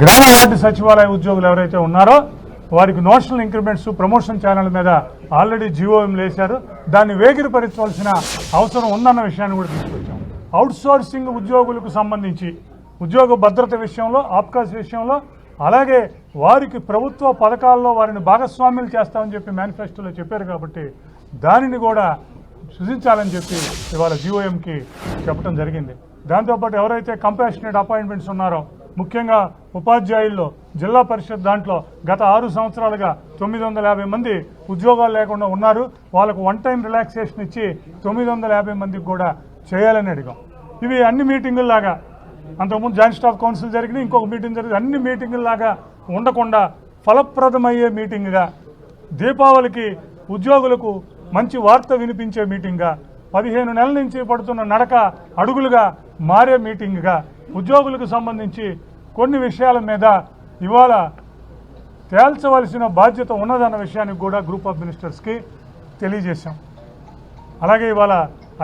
గ్రామ వార్డు సచివాలయ ఉద్యోగులు ఎవరైతే ఉన్నారో వారికి నోషనల్ ఇంక్రిమెంట్స్ ప్రమోషన్ ఛానల్ మీద ఆల్రెడీ జిఓఎం లేశారు. దాన్ని వేగిరపరచవలసిన అవసరం ఉందన్న విషయాన్ని కూడా తీసుకొచ్చాం. అవుట్సోర్సింగ్ ఉద్యోగులకు సంబంధించి ఉద్యోగ భద్రత విషయంలో ఆప్కాస్ విషయంలో అలాగే వారికి ప్రభుత్వ పథకాల్లో వారిని భాగస్వామ్యులు చేస్తామని చెప్పి మేనిఫెస్టోలో చెప్పారు కాబట్టి దానిని కూడా సృజించాలని చెప్పి ఇవాళ జీఓఎంకి చెప్పడం జరిగింది. దాంతోపాటు ఎవరైతే కంపాషనేట్ అపాయింట్మెంట్స్ ఉన్నారో ముఖ్యంగా ఉపాధ్యాయుల్లో జిల్లా పరిషత్ దాంట్లో గత ఆరు సంవత్సరాలుగా తొమ్మిది వందల యాభై మంది ఉద్యోగాలు లేకుండా ఉన్నారు. వాళ్ళకు వన్ టైం రిలాక్సేషన్ ఇచ్చి తొమ్మిది వందల యాభై మందికి కూడా చేయాలని అడిగాం. ఇవి అన్ని మీటింగుల్లాగా అంతకుముందు జాయింట్ స్టాఫ్ కౌన్సిల్ జరిగింది ఇంకొక మీటింగ్ జరిగింది. అన్ని మీటింగుల్లాగా ఉండకుండా ఫలప్రదమయ్యే మీటింగ్గా దీపావళికి ఉద్యోగులకు మంచి వార్త వినిపించే మీటింగ్గా పదిహేను నెలల నుంచి పడుతున్న నడక అడుగులుగా మారే మీటింగ్గా ఉద్యోగులకు సంబంధించి కొన్ని విషయాల మీద ఇవాళ తేల్చవలసిన బాధ్యత ఉన్నదన్న విషయానికి కూడా గ్రూప్ ఆఫ్ మినిస్టర్స్కి తెలియజేశాం. అలాగే ఇవాళ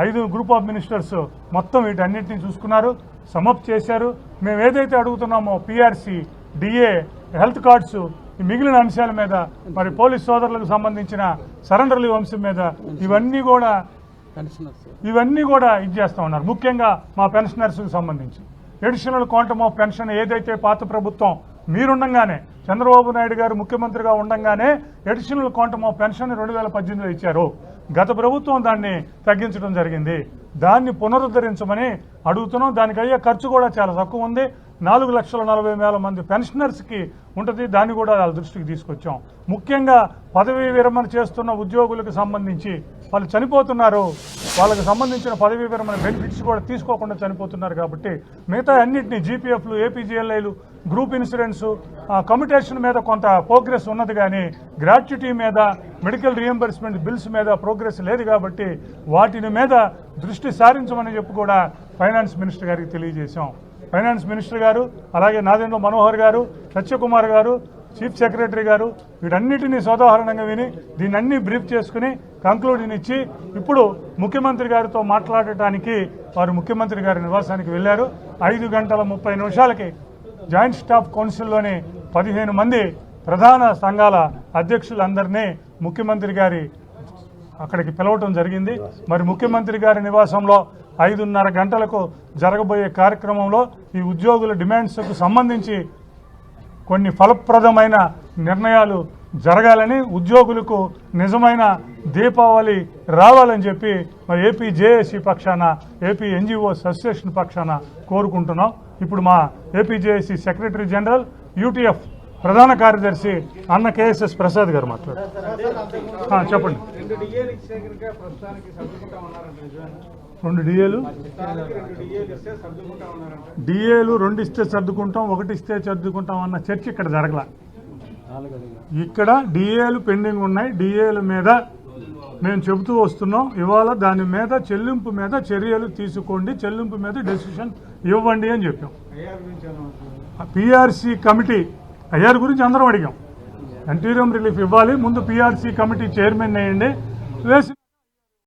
ఐదు గ్రూప్ ఆఫ్ మినిస్టర్స్ మొత్తం వీటన్నిటిని చూసుకున్నారు సమప్ చేశారు. మేము ఏదైతే అడుగుతున్నామో పిఆర్సి డిఏ హెల్త్ కార్డ్స్ ఈ మిగిలిన అంశాల మీద మరి పోలీస్ సోదరులకు సంబంధించిన సరెండర్ లీవ్ అంశం మీద ఇవన్నీ కూడా ఇవన్నీ కూడా ఇది చేస్తా ఉన్నారు. ముఖ్యంగా మా పెన్షనర్స్కి సంబంధించి. ఎడిషనల్ క్వాంటమ్ ఆఫ్ పెన్షన్ ఏదైతే పాత ప్రభుత్వం మీరుండగానే చంద్రబాబు నాయుడు గారు ముఖ్యమంత్రిగా ఉండగానే ఎడిషనల్ క్వాంటమ్ ఆఫ్ పెన్షన్ రెండు వేల పద్దెనిమిదిలో ఇచ్చారు. గత ప్రభుత్వం దాన్ని తగ్గించడం జరిగింది. దాన్ని పునరుద్ధరించమని అడుగుతున్నాం. దానికి అయ్యే ఖర్చు కూడా చాలా తక్కువ ఉంది. నాలుగు లక్షల నలభై వేల మంది పెన్షనర్స్కి ఉంటుంది దాన్ని కూడా వాళ్ళ దృష్టికి తీసుకొచ్చాం. ముఖ్యంగా పదవీ విరమణ చేస్తున్న ఉద్యోగులకు సంబంధించి వాళ్ళు చనిపోతున్నారు. వాళ్ళకి సంబంధించిన పదవీ విరమణ బెనిఫిట్స్ కూడా తీసుకోకుండా చనిపోతున్నారు కాబట్టి మిగతా అన్నింటినీ జీపీఎఫ్లు ఏపీజీఎల్ఐలు గ్రూప్ ఇన్సూరెన్సు కమ్యూటేషన్ మీద కొంత ప్రోగ్రెస్ ఉన్నది కానీ గ్రాట్యుటీ మీద మెడికల్ రియంబర్స్మెంట్ బిల్స్ మీద ప్రోగ్రెస్ లేదు కాబట్టి వాటిని మీద దృష్టి సారించమని చెప్పి కూడా ఫైనాన్స్ మినిస్టర్ గారికి తెలియజేశాం. ఫైనాన్స్ మినిస్టర్ గారు అలాగే నాదేంద్ర మనోహర్ గారు సత్యకుమార్ గారు చీఫ్ సెక్రటరీ గారు వీటన్నిటినీ సోదాహరణంగా విని దీన్ని అన్ని బ్రీఫ్ చేసుకుని కంక్లూజన్ ఇచ్చి ఇప్పుడు ముఖ్యమంత్రి గారితో మాట్లాడటానికి వారు ముఖ్యమంత్రి గారి నివాసానికి వెళ్ళారు. ఐదు గంటల ముప్పై నిమిషాలకి జాయింట్ స్టాఫ్ కౌన్సిల్లోని పదిహేను మంది ప్రధాన సంఘాల అధ్యక్షులందరినీ ముఖ్యమంత్రి గారి అక్కడికి పిలవటం జరిగింది. మరి ముఖ్యమంత్రి గారి నివాసంలో ఐదున్నర గంటలకు జరగబోయే కార్యక్రమంలో ఈ ఉద్యోగుల డిమాండ్స్కు సంబంధించి కొన్ని ఫలప్రదమైన నిర్ణయాలు జరగాలని ఉద్యోగులకు నిజమైన దీపావళి రావాలని చెప్పి మరి ఏపీ జేఏసీ పక్షాన ఏపీ ఎన్జిఓస్ అసోసియేషన్ పక్షాన కోరుకుంటున్నాం. ఇప్పుడు మా AP JAC secretary general UTF ప్రధాన కార్యదర్శి అన్న కేఎస్ఎస్ ప్రసాద్ గారు మాట్లాడారు చెప్పండి. రెండు డిఏలు డిఏలు రెండు ఇస్తే సర్దుకుంటాం ఒకటి ఇస్తే సర్దుకుంటాం అన్న చర్చ ఇక్కడ జరగల. ఇక్కడ డిఏలు పెండింగ్ ఉన్నాయి. డిఏల మీద మేము చెబుతూ వస్తున్నాం ఇవాళ దాని మీద చెల్లింపు మీద చర్యలు తీసుకోండి చెల్లింపు మీద డెసిషన్ ఇవ్వండి అని చెప్పాం. పిఆర్సీ కమిటీ ఐఆర్ గురించి అందరం అడిగాం. అంటీరియం రిలీఫ్ ఇవ్వాలి ముందు పిఆర్సీ కమిటీ చైర్మన్ అయ్యండి. వేసి